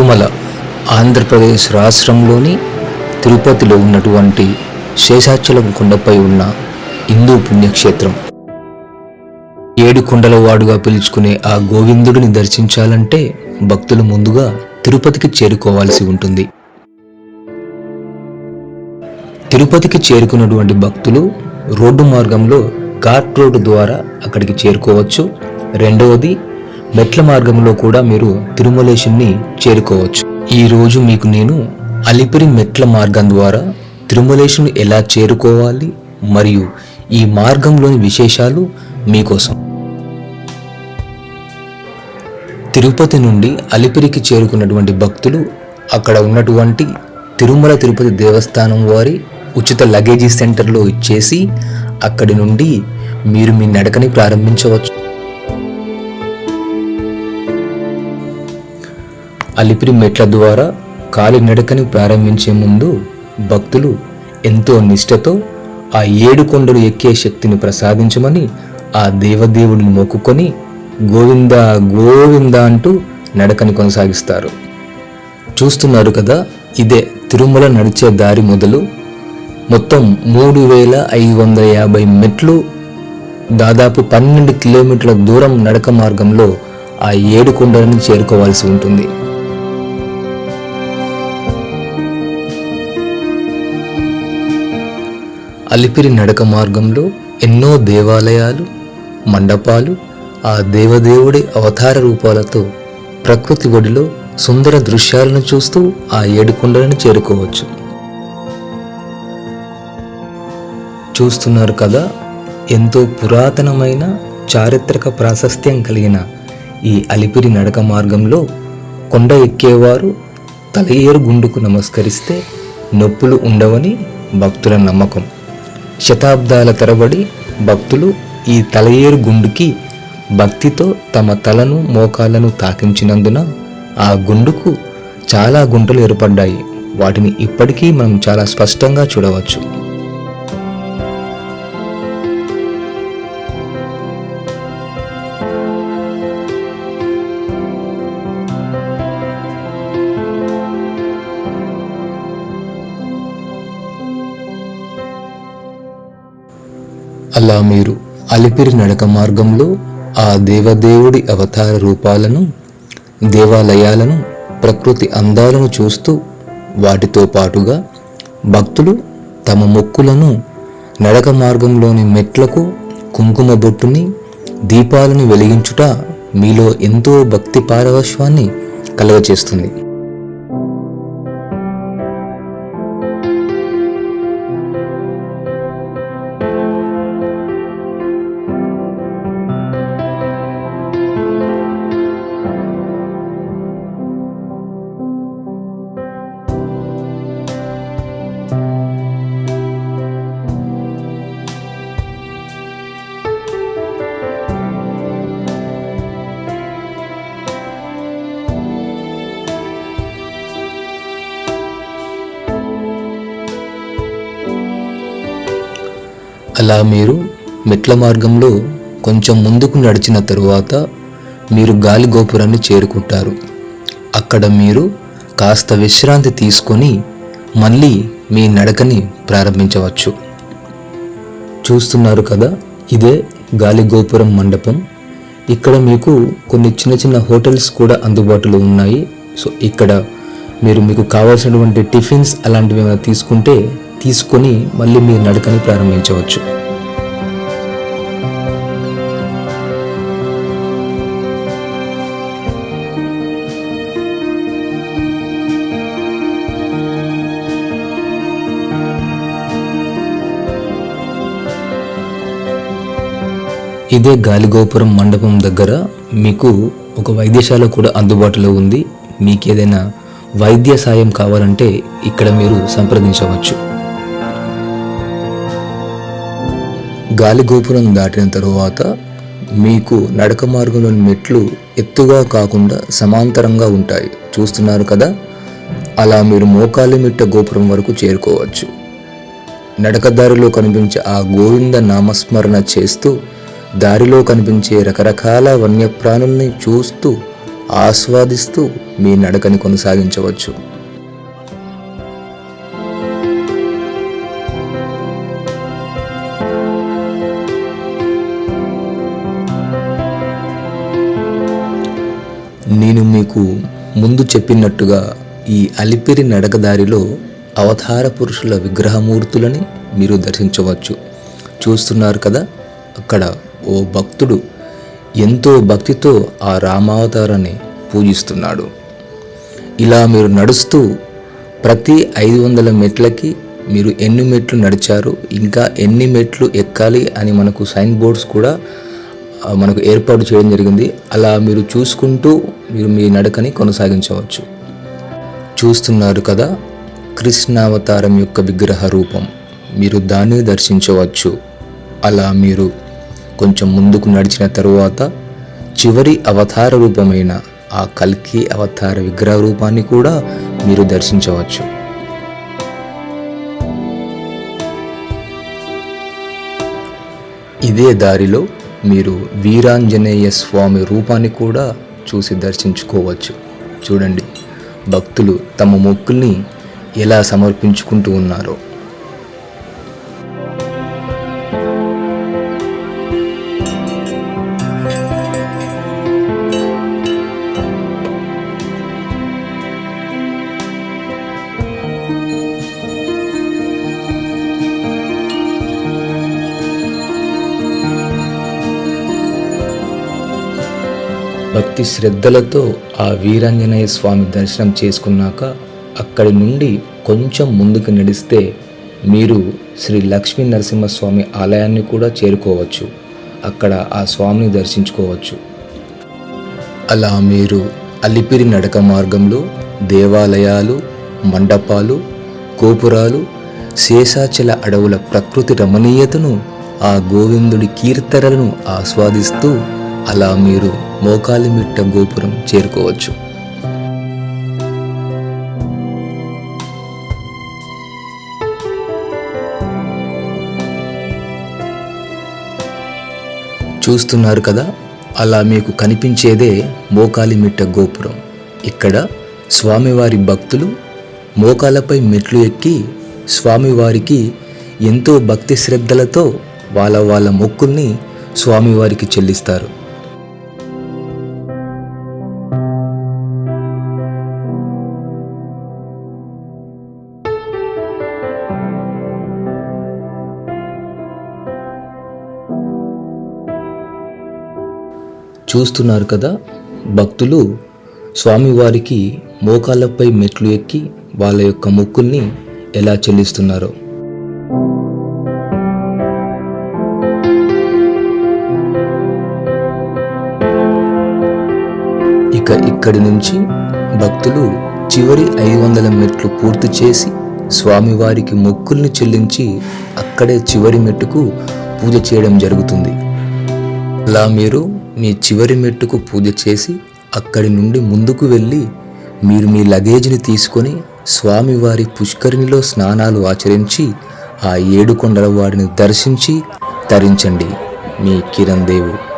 తిరుమల ఆంధ్రప్రదేశ్ రాష్ట్రంలోని తిరుపతిలో ఉన్నటువంటి శేషాచలం కొండపై ఉన్న హిందూ పుణ్యక్షేత్రం. ఏడు కొండల వాడుగా పిలుచుకునే ఆ గోవిందుడిని దర్శించాలంటే భక్తులు ముందుగా తిరుపతికి చేరుకోవాల్సి ఉంటుంది. తిరుపతికి చేరుకున్నటువంటి భక్తులు రోడ్డు మార్గంలో ఘాట్ రోడ్డు ద్వారా అక్కడికి చేరుకోవచ్చు. రెండవది మెట్ల మార్గంలో కూడా మీరు తిరుమలేశుని చేరుకోవచ్చు. ఈ రోజు మీకు నేను అలిపిరి మెట్ల మార్గం ద్వారా తిరుమలేశుని ఎలా చేరుకోవాలి మరియు ఈ మార్గంలోని విశేషాలు మీకోసం. తిరుపతి నుండి అలిపిరికి చేరుకున్నటువంటి భక్తులు అక్కడ ఉన్నటువంటి తిరుమల తిరుపతి దేవస్థానం వారి ఉచిత లగేజీ సెంటర్లో ఇచ్చేసి అక్కడి నుండి మీరు మీ నడకని ప్రారంభించవచ్చు. అలిపిరి మెట్ల ద్వారా కాలినడకని ప్రారంభించే ముందు భక్తులు ఎంతో నిష్ఠతో ఆ ఏడు కొండలు ఎక్కే శక్తిని ప్రసాదించమని ఆ దేవదేవుడిని మొక్కుకొని గోవింద గోవింద అంటూ నడకని కొనసాగిస్తారు. చూస్తున్నారు కదా ఇదే తిరుమల నడిచే దారి మొదలు. మొత్తం మూడు వేల ఐదు వందల యాభై మెట్లు దాదాపు పన్నెండు కిలోమీటర్ల దూరం నడక మార్గంలో ఆ ఏడు కొండలను చేరుకోవాల్సి ఉంటుంది. అలిపిరి నడక మార్గంలో ఎన్నో దేవాలయాలు మండపాలు ఆ దేవదేవుడి అవతార రూపాలతో ప్రకృతి ఒడిలో సుందర దృశ్యాలను చూస్తూ ఆ ఏడుకొండలను చేరుకోవచ్చు. చూస్తున్నారు కదా ఎంతో పురాతనమైన చారిత్రక ప్రాశస్త్యం కలిగిన ఈ అలిపిరి నడక మార్గంలో కొండ ఎక్కేవారు తల ఏరు గుండుకు నమస్కరిస్తే నొప్పులు ఉండవని భక్తుల నమ్మకం. శతాబ్దాల తరబడి భక్తులు ఈ తలయేరు గుండుకి భక్తితో తమ తలను మోకాలను తాకించినందున ఆ గుండుకు చాలా గుంటలు ఏర్పడ్డాయి. వాటిని ఇప్పటికీ మనం చాలా స్పష్టంగా చూడవచ్చు. అలా మీరు అలిపిరి నడక మార్గంలో ఆ దేవదేవుడి అవతార రూపాలను దేవాలయాలను ప్రకృతి అందాలను చూస్తూ వాటితో పాటుగా భక్తులు తమ మొక్కులను నడక మార్గంలోని మెట్లకు కుంకుమ బొట్టుని దీపాలను వెలిగించుట మీలో ఎంతో భక్తి పారవశ్వాన్ని కలగచేస్తుంది. అలా మీరు మెట్ల మార్గంలో కొంచెం ముందుకు నడిచిన తరువాత మీరు గాలి గోపురాన్ని చేరుకుంటారు. అక్కడ మీరు కాస్త విశ్రాంతి తీసుకొని మళ్ళీ మీ నడకని ప్రారంభించవచ్చు. చూస్తున్నారు కదా ఇదే గాలి గోపురం మండపం. ఇక్కడ మీకు కొన్ని చిన్న చిన్న హోటల్స్ కూడా అందుబాటులో ఉన్నాయి. సో ఇక్కడ మీరు మీకు కావాల్సినటువంటి టిఫిన్స్ అలాంటివి ఏమైనా తీసుకుంటే తీసుకొని మళ్ళీ మీ నడకని ప్రారంభించవచ్చు. ఇదే గాలిగోపురం మండపం దగ్గర మీకు ఒక వైద్యశాల కూడా అందుబాటులో ఉంది. మీకు ఏదైనా వైద్య సాయం కావాలంటే ఇక్కడ మీరు సంప్రదించవచ్చు. గాలిగోపురం దాటిన తరువాత మీకు నడక మార్గంలోని మెట్లు ఎత్తుగా కాకుండా సమాంతరంగా ఉంటాయి. చూస్తున్నారు కదా? అలా మీరు మోకాలి మిట్ట గోపురం వరకు చేరుకోవచ్చు. నడకదారిలో కనిపించే ఆ గోవింద నామస్మరణ చేస్తూ దారిలో కనిపించే రకరకాల వన్యప్రాణుల్ని చూస్తూ ఆస్వాదిస్తూ మీ నడకని కొనసాగించవచ్చు. నేను మీకు ముందు చెప్పినట్టుగా ఈ అలిపిరి నడకదారిలో అవతార పురుషుల విగ్రహమూర్తులని మీరు దర్శించవచ్చు. చూస్తున్నారు కదా అక్కడ ఓ భక్తుడు ఎంతో భక్తితో ఆ రామావతారాన్ని పూజిస్తున్నాడు. ఇలా మీరు నడుస్తూ ప్రతి ఐదు వందల మెట్లకి మీరు ఎన్ని మెట్లు నడిచారు ఇంకా ఎన్ని మెట్లు ఎక్కాలి అని మనకు సైన్ బోర్డ్స్ కూడా మనకు ఏర్పాటు చేయడం జరిగింది. అలా మీరు చూసుకుంటూ మీరు మీ నడకని కొనసాగించవచ్చు. చూస్తున్నారు కదా కృష్ణావతారం యొక్క విగ్రహ రూపం. మీరు దాన్ని దర్శించవచ్చు. అలా మీరు కొంచెం ముందుకు నడిచిన తరువాత చివరి అవతార రూపమైన ఆ కల్కి అవతార విగ్రహ రూపాన్ని కూడా మీరు దర్శించవచ్చు. ఇదే దారిలో మీరు వీరాంజనేయ స్వామి రూపాన్ని కూడా చూసి దర్శించుకోవచ్చు. చూడండి భక్తులు తమ మొక్కుల్ని ఎలా సమర్పించుకుంటూ ఉన్నారో. భక్తి శ్రద్ధలతో ఆ వీరాంజనేయ స్వామి దర్శనం చేసుకున్నాక అక్కడి నుండి కొంచెం ముందుకు నడిస్తే మీరు శ్రీ లక్ష్మీ నరసింహస్వామి ఆలయాన్ని కూడా చేరుకోవచ్చు. అక్కడ ఆ స్వామిని దర్శించుకోవచ్చు. అలా మీరు అలిపిరి నడక మార్గంలో దేవాలయాలు మండపాలు గోపురాలు శేషాచల అడవుల ప్రకృతి రమణీయతను ఆ గోవిందుడి కీర్తనలను ఆస్వాదిస్తూ అలా మీరు మోకాలిమిట్ట గోపురం చేరుకోవచ్చు. చూస్తున్నారు కదా అలా మీకు కనిపించేదే మోకాలిమిట్ట గోపురం. ఇక్కడ స్వామివారి భక్తులు మోకాలపై మెట్లు ఎక్కి స్వామివారికి ఎంతో భక్తి శ్రద్ధలతో వాళ్ళ వాళ్ళ మొక్కుల్ని స్వామివారికి చెల్లిస్తారు. చూస్తున్నారు కదా భక్తులు స్వామివారికి మోకాళ్ళపై మెట్లు ఎక్కి వాళ్ళ యొక్క మొక్కుల్ని ఎలా చెల్లిస్తున్నారో. ఇక ఇక్కడి నుంచి భక్తులు చివరి ఐదు వందల మెట్లు పూర్తి చేసి స్వామివారికి మొక్కుల్ని చెల్లించి అక్కడే చివరి మెట్టుకు పూజ చేయడం జరుగుతుంది. అలా మీరు మీ చివరి మెట్టుకు పూజ చేసి అక్కడి నుండి ముందుకు వెళ్ళి మీరు మీ లగేజ్ని తీసుకొని స్వామివారి పుష్కరిణిలో స్నానాలు ఆచరించి ఆ ఏడు కొండల వాడిని దర్శించి తరించండి మీ కిరణ్ దేవు.